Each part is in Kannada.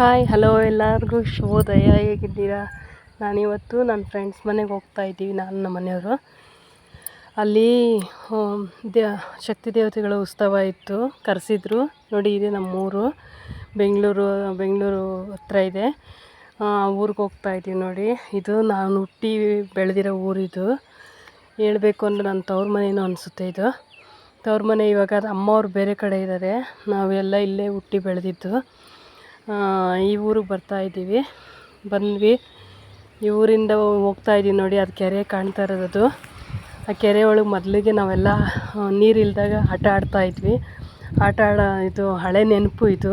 ಹಾಯ್ ಹಲೋ ಎಲ್ಲರಿಗೂ. ಶುಭೋದಯ. ಹೇಗಿದ್ದೀರಾ? ನಾನಿವತ್ತು ನನ್ನ ಫ್ರೆಂಡ್ಸ್ ಮನೆಗೆ ಹೋಗ್ತಾ ಇದ್ದೀವಿ, ನಾನು ನಮ್ಮ ಮನೆಯವರು. ಅಲ್ಲಿ ದೇ ಶಕ್ತಿ ದೇವತೆಗಳ ಉತ್ಸವ ಇತ್ತು. ಕರೆಸಿದ್ರು. ನೋಡಿ, ಇದೆ ನಮ್ಮೂರು. ಬೆಂಗಳೂರು ಬೆಂಗಳೂರು ಹತ್ರ ಇದೆ. ಊರಿಗೆ ಹೋಗ್ತಾ ಇದ್ದೀವಿ ನೋಡಿ. ಇದು ನಾನು ಹುಟ್ಟಿ ಬೆಳೆದಿರೋ ಊರಿದು ಹೇಳಬೇಕು ಅಂದ್ರೆ ನನ್ನ ತವ್ರ ಮನೇನೂ ಅನಿಸುತ್ತೆ ಇದು. ತವ್ರ ಮನೆ ಇವಾಗ ಅಮ್ಮವ್ರು ಬೇರೆ ಕಡೆ ಇದ್ದಾರೆ ನಾವೆಲ್ಲ ಇಲ್ಲೇ ಹುಟ್ಟಿ ಬೆಳೆದಿದ್ದು. ಈ ಊರಿಗೆ ಬರ್ತಾ ಇದ್ದೀವಿ. ಬಂದ್ವಿ. ಈ ಊರಿಂದ ಹೋಗ್ತಾ ಇದ್ದೀವಿ ನೋಡಿ, ಅದು ಕೆರೆ ಕಾಣ್ತಾ ಇರೋದು ಆ ಕೆರೆ ಒಳಗೆ ಮೊದಲಿಗೆ ನಾವೆಲ್ಲ ನೀರು ಇಲ್ದಾಗ ಆಟ ಆಡ್ತಾ ಇದ್ವಿ. ಆಟ ಆಡ ಇದು ಹಳೆ ನೆನಪು ಇದು.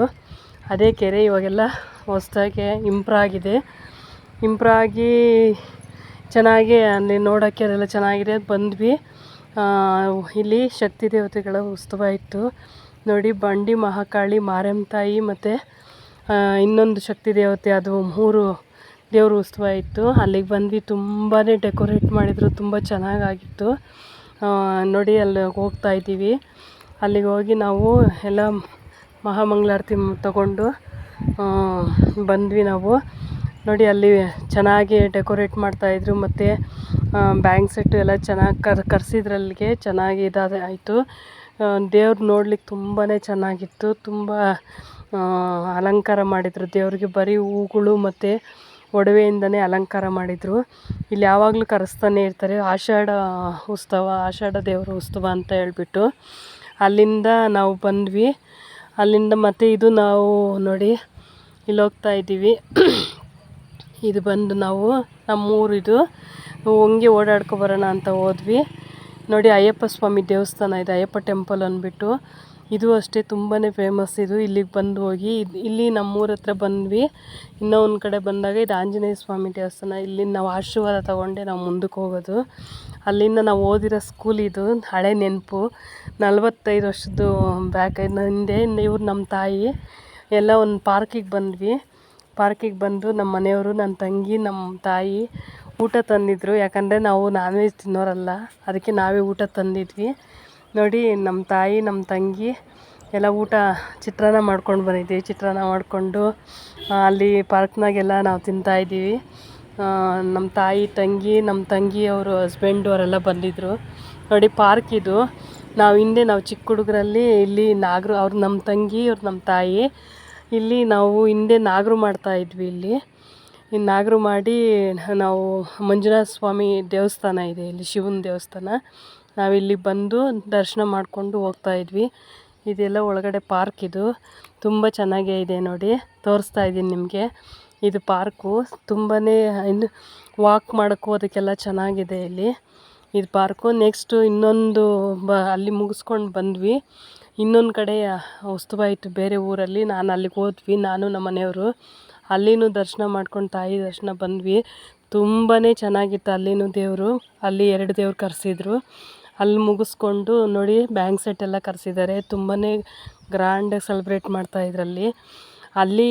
ಅದೇ ಕೆರೆ ಇವಾಗೆಲ್ಲ ಹೊಸ್ದಾಗೆ ಇಂಪ್ರೂವ್ ಆಗಿದೆ. ಚೆನ್ನಾಗಿ ಅಲ್ಲಿ ನೋಡೋಕ್ಕೆ ಅದೆಲ್ಲ ಚೆನ್ನಾಗಿದೆ. ಬಂದ್ವಿ. ಇಲ್ಲಿ ಶಕ್ತಿ ದೇವತೆಗಳ ಉತ್ಸವ ಇತ್ತು. ನೋಡಿ, ಬಂಡಿ ಮಹಾಕಾಳಿ ಮಾರಮ್ಮ ತಾಯಿ ಮತ್ತು ಇನ್ನೊಂದು ಶಕ್ತಿ ದೇವತೆ ಅದು ಮೂರು ದೇವ್ರ ಉತ್ಸವ ಇತ್ತು. ಅಲ್ಲಿಗೆ ಬಂದ್ವಿ ತುಂಬಾ ಡೆಕೋರೇಟ್ ಮಾಡಿದರು, ತುಂಬ ಚೆನ್ನಾಗಾಗಿತ್ತು. ನೋಡಿ ಅಲ್ಲಿ ಹೋಗ್ತಾ ಇದ್ದೀವಿ. ಅಲ್ಲಿಗೆ ಹೋಗಿ ನಾವು ಎಲ್ಲ ಮಹಾಮಂಗಳಾರತಿ ತಗೊಂಡು ಬಂದ್ವಿ ನಾವು. ನೋಡಿ ಅಲ್ಲಿ ಚೆನ್ನಾಗಿ ಡೆಕೋರೇಟ್ ಮಾಡ್ತಾಯಿದ್ರು ಮತ್ತು ಬ್ಯಾಂಕ್ ಸೆಟ್ಟು ಎಲ್ಲ ಚೆನ್ನಾಗಿ ಕರ್ ಕರೆಸಿದ್ರಲ್ಲಿಗೆ ಚೆನ್ನಾಗಿ ಇದಾದ, ಆಯಿತು. ದೇವ್ರು ನೋಡ್ಲಿಕ್ಕೆ ತುಂಬಾ ಚೆನ್ನಾಗಿತ್ತು. ತುಂಬ ಅಲಂಕಾರ ಮಾಡಿದರು. ದೇವರಿಗೆ ಬರೀ ಹೂಗಳು ಮತ್ತು ಒಡವೆಯಿಂದನೇ ಅಲಂಕಾರ ಮಾಡಿದರು. ಇಲ್ಲಿ ಯಾವಾಗಲೂ ಕರೆಸ್ತಾನೆ ಇರ್ತಾರೆ, ಆಷಾಢ ಉತ್ಸವ, ಆಷಾಢ ದೇವರ ಉತ್ಸವ ಅಂತ ಹೇಳ್ಬಿಟ್ಟು. ಅಲ್ಲಿಂದ ನಾವು ಬಂದ್ವಿ. ಅಲ್ಲಿಂದ ಮತ್ತೆ ಇದು ನಾವು ನೋಡಿ ಇಲ್ಲಿ ಹೋಗ್ತಾ ಇದ್ದೀವಿ. ಇದು ಬಂದು ನಾವು ನಮ್ಮೂರಿದು ಹಂಗೆ ಓಡಾಡ್ಕೊ ಬರೋಣ ಅಂತ ಹೋದ್ವಿ. ನೋಡಿ ಅಯ್ಯಪ್ಪ ಸ್ವಾಮಿ ದೇವಸ್ಥಾನ ಇದೆ, ಅಯ್ಯಪ್ಪ ಟೆಂಪಲ್ ಅಂದ್ಬಿಟ್ಟು. ಇದು ಅಷ್ಟೇ ತುಂಬಾ ಫೇಮಸ್ ಇದು ಇಲ್ಲಿಗೆ ಬಂದು ಹೋಗಿ ಇಲ್ಲಿ ನಮ್ಮೂರ ಹತ್ರ ಬಂದ್ವಿ. ಇನ್ನೂ ಒಂದು ಕಡೆ ಬಂದಾಗ ಇದು ಆಂಜನೇಯ ಸ್ವಾಮಿ ದೇವಸ್ಥಾನ. ಇಲ್ಲಿ ನಾವು ಆಶೀರ್ವಾದ ತಗೊಂಡೆ ನಾವು ಮುಂದಕ್ಕೆ ಹೋಗೋದು. ಅಲ್ಲಿಂದ ನಾವು ಓದಿರೋ ಸ್ಕೂಲ್ ಇದು, ಹಳೆ ನೆನಪು. ನಲವತ್ತೈದು ವರ್ಷದ್ದು ಬ್ಯಾಕ್ ಹಿಂದೆ ಇವ್ರು ನಮ್ಮ ತಾಯಿ. ಎಲ್ಲ ಒಂದು ಪಾರ್ಕಿಗೆ ಬಂದ್ವಿ. ಪಾರ್ಕಿಗೆ ಬಂದು ನಮ್ಮ ಮನೆಯವರು ನನ್ನ ತಂಗಿ ನಮ್ಮ ತಾಯಿ ಊಟ ತಂದಿದ್ರು. ಯಾಕಂದರೆ ನಾವು ನಾನ್ ವೆಜ್ ತಿನ್ನೋರಲ್ಲ, ಅದಕ್ಕೆ ನಾವೇ ಊಟ ತಂದಿದ್ವಿ. ನೋಡಿ ನಮ್ಮ ತಾಯಿ ನಮ್ಮ ತಂಗಿ ಎಲ್ಲ ಊಟ ಚಿತ್ರಾನ್ನ ಮಾಡ್ಕೊಂಡು ಬಂದಿದ್ದೀವಿ. ಚಿತ್ರಾನ್ನ ಮಾಡಿಕೊಂಡು ಅಲ್ಲಿ ಪಾರ್ಕ್ನಾಗೆಲ್ಲ ನಾವು ತಿಂತಾಯಿದ್ದೀವಿ ನಮ್ಮ ತಾಯಿ, ತಂಗಿ ನಮ್ಮ ತಂಗಿ ಅವರು ಹಸ್ಬೆಂಡು ಅವರೆಲ್ಲ ಬಂದಿದ್ದರು ನೋಡಿ, ಪಾರ್ಕ್ ಇದು. ನಾವು ಹಿಂದೆ ನಾವು ಚಿಕ್ಕ ಹುಡುಗರಲ್ಲಿ ಇಲ್ಲಿ ನಾಗರು, ಅವ್ರು ನಮ್ಮ ತಂಗಿ, ಅವ್ರು ನಮ್ಮ ತಾಯಿ, ಇಲ್ಲಿ ನಾವು ಹಿಂದೆ ನಾಗರು ಮಾಡ್ತಾ ಇದ್ವಿ ಇಲ್ಲಿ. ಇನ್ನು ನಾಗರು ಮಾಡಿ ನಾವು ಮಂಜುನಾಥ ಸ್ವಾಮಿ ದೇವಸ್ಥಾನ ಇದೆ ಇಲ್ಲಿ, ಶಿವನ ದೇವಸ್ಥಾನ. ನಾವಿಲ್ಲಿ ಬಂದು ದರ್ಶನ ಮಾಡಿಕೊಂಡು ಹೋಗ್ತಾ ಇದ್ವಿ. ಇದೆಲ್ಲ ಒಳಗಡೆ ಪಾರ್ಕ್ ಇದು. ತುಂಬ ಚೆನ್ನಾಗೇ ಇದೆ ನೋಡಿ. ತೋರಿಸ್ತಾ ಇದ್ದೀನಿ ನಿಮಗೆ. ಇದು ಪಾರ್ಕು. ತುಂಬಾ ಇನ್ನು ವಾಕ್ ಮಾಡೋಕ್ಕೂ ಅದಕ್ಕೆಲ್ಲ ಚೆನ್ನಾಗಿದೆ ಇಲ್ಲಿ. ಇದು ಪಾರ್ಕು. ನೆಕ್ಸ್ಟು ಇನ್ನೊಂದು ಬ, ಅಲ್ಲಿ ಮುಗಿಸ್ಕೊಂಡು ಬಂದ್ವಿ. ಇನ್ನೊಂದು ಕಡೆ ಹೊಸ್ತುಬಾಯಿತು ಬೇರೆ ಊರಲ್ಲಿ ನಾನು ಅಲ್ಲಿಗೆ ಹೋದ್ವಿ. ನಾನು ನಮ್ಮ ಮನೆಯವರು. ಅಲ್ಲಿನೂ ದರ್ಶನ ಮಾಡ್ಕೊಂಡು ತಾಯಿ ದರ್ಶನ ಬಂದ್ವಿ. ತುಂಬಾ ಚೆನ್ನಾಗಿತ್ತು ಅಲ್ಲಿನೂ ದೇವರು. ಅಲ್ಲಿ ಎರಡು ದೇವ್ರು ಕರೆಸಿದ್ರು. ಅಲ್ಲಿ ಮುಗಿಸ್ಕೊಂಡು ನೋಡಿ ಬ್ಯಾಂಕ್ ಸೆಟ್ ಎಲ್ಲ ಕರೆಸಿದ್ದಾರೆ. ತುಂಬಾ ಗ್ರ್ಯಾಂಡಾಗಿ ಸೆಲೆಬ್ರೇಟ್ ಮಾಡ್ತಾ ಇದ್ರಲ್ಲಿ. ಅಲ್ಲಿ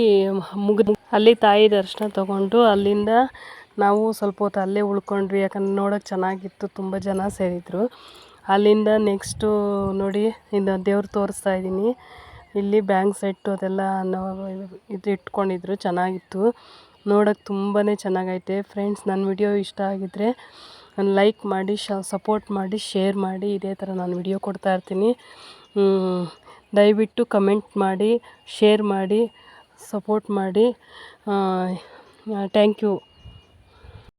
ಮುಗಿದು ಅಲ್ಲಿ ತಾಯಿ ದರ್ಶನ ತಗೊಂಡು ಅಲ್ಲಿಂದ ನಾವು ಸ್ವಲ್ಪ ಹೊತ್ತು ಅಲ್ಲೇ ಉಳ್ಕೊಂಡ್ವಿ. ಯಾಕಂದ್ರೆ ನೋಡೋಕೆ ಚೆನ್ನಾಗಿತ್ತು. ತುಂಬ ಜನ ಸೇರಿದ್ರು. ಅಲ್ಲಿಂದ ನೆಕ್ಸ್ಟು ನೋಡಿ ಇನ್ನು ದೇವ್ರು ತೋರಿಸ್ತಾ ಇದ್ದೀನಿ. ಇಲ್ಲಿ ಬ್ಯಾಂಕ್ ಸೆಟ್ಟು ಅದೆಲ್ಲ ಇದು ಇಟ್ಕೊಂಡಿದ್ರು. ಚೆನ್ನಾಗಿತ್ತು. ನೋಡೋಕೆ ತುಂಬಾ ಚೆನ್ನಾಗೈತೆ. ಫ್ರೆಂಡ್ಸ್ ನನ್ನ ವಿಡಿಯೋ ಇಷ್ಟ ಆಗಿದ್ದರೆ ಲೈಕ್ ಮಾಡಿ, ಶ, ಸಪೋರ್ಟ್ ಮಾಡಿ, ಶೇರ್ ಮಾಡಿ, ಇದೇ ಥರ ನಾನು ವಿಡಿಯೋ ಕೊಡ್ತಾ ಇರ್ತೀನಿ. ದಯವಿಟ್ಟು ಕಮೆಂಟ್ ಮಾಡಿ, ಶೇರ್ ಮಾಡಿ, ಸಪೋರ್ಟ್ ಮಾಡಿ. Thank you.